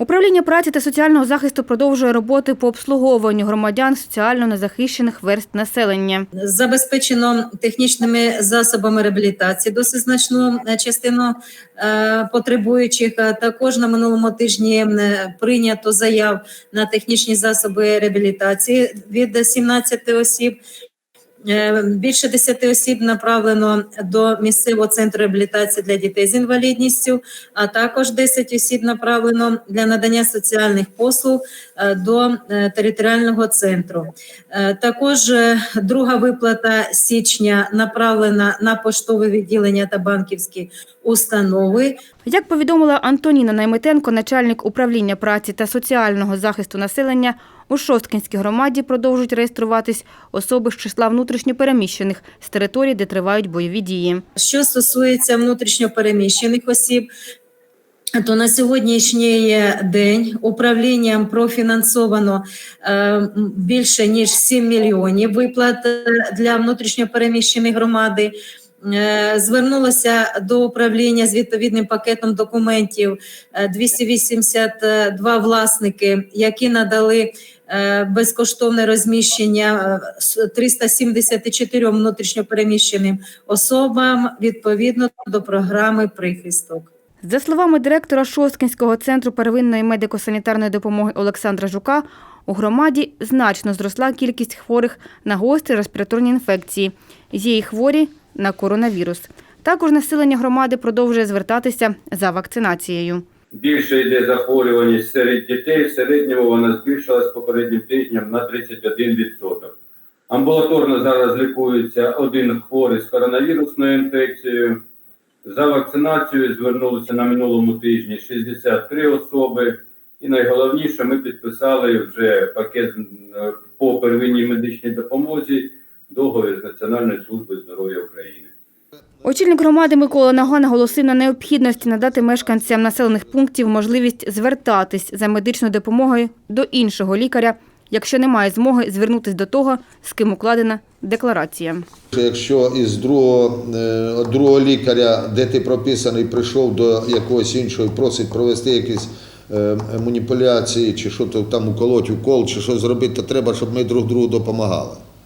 Управління праці та соціального захисту продовжує роботи по обслуговуванню громадян соціально незахищених верст населення. Забезпечено технічними засобами реабілітації досить значну е, частину е, потребуючих. Е, Також на минулому тижні прийнято заяв на технічні засоби реабілітації від 17 осіб. Е, Більше 10 осіб направлено до місцевого центру реабілітації для дітей з інвалідністю, а також 10 осіб направлено для надання соціальних послуг е, до е, територіального центру. Також друга виплата січня направлена на поштове відділення та банківські установи. Як повідомила Антоніна Найметенко, начальник управління праці та соціального захисту населення, у Шосткинській громаді продовжують реєструватись особи з числа внутрішньопереміщених з територій, де тривають бойові дії. Що стосується внутрішньопереміщених осіб, то на сьогоднішній день управлінням профінансовано е, більше ніж 7 мільйонів виплат е, для внутрішньопереміщених громади. Е, Звернулося до управління з відповідним пакетом документів е, 282 власники, які надали е, безкоштовне розміщення е, с- 374 внутрішньопереміщеним особам відповідно до програми прихисток. За словами директора Шосткинського центру первинної медико-санітарної допомоги Олександра Жука, у громаді значно зросла кількість хворих на гострі респіраторні інфекції. Є і хворі на коронавірус. Також населення громади продовжує звертатися за вакцинацією. Більше йде захворюваність серед дітей. В середньому вона збільшилась попереднім тижнем на 31%. Амбулаторно зараз лікується один хворий з коронавірусною інфекцією. За вакцинацією звернулися на минулому тижні 63 особи. І найголовніше, ми підписали вже пакет е, по первинній медичній допомозі договір з Національною службою здоров'я України. Очільник громади Микола Нага наголосив на необхідності надати мешканцям населених пунктів можливість звертатись за медичною допомогою до іншого лікаря, якщо немає змоги звернутись до того, з ким укладена декларація. Якщо із другого, е, другого лікаря, де ти прописаний, прийшов до якогось іншого і просить провести якісь е, маніпуляції, чи що то там уколоть укол, чи що зробити, то треба, щоб ми друг другу допомагали.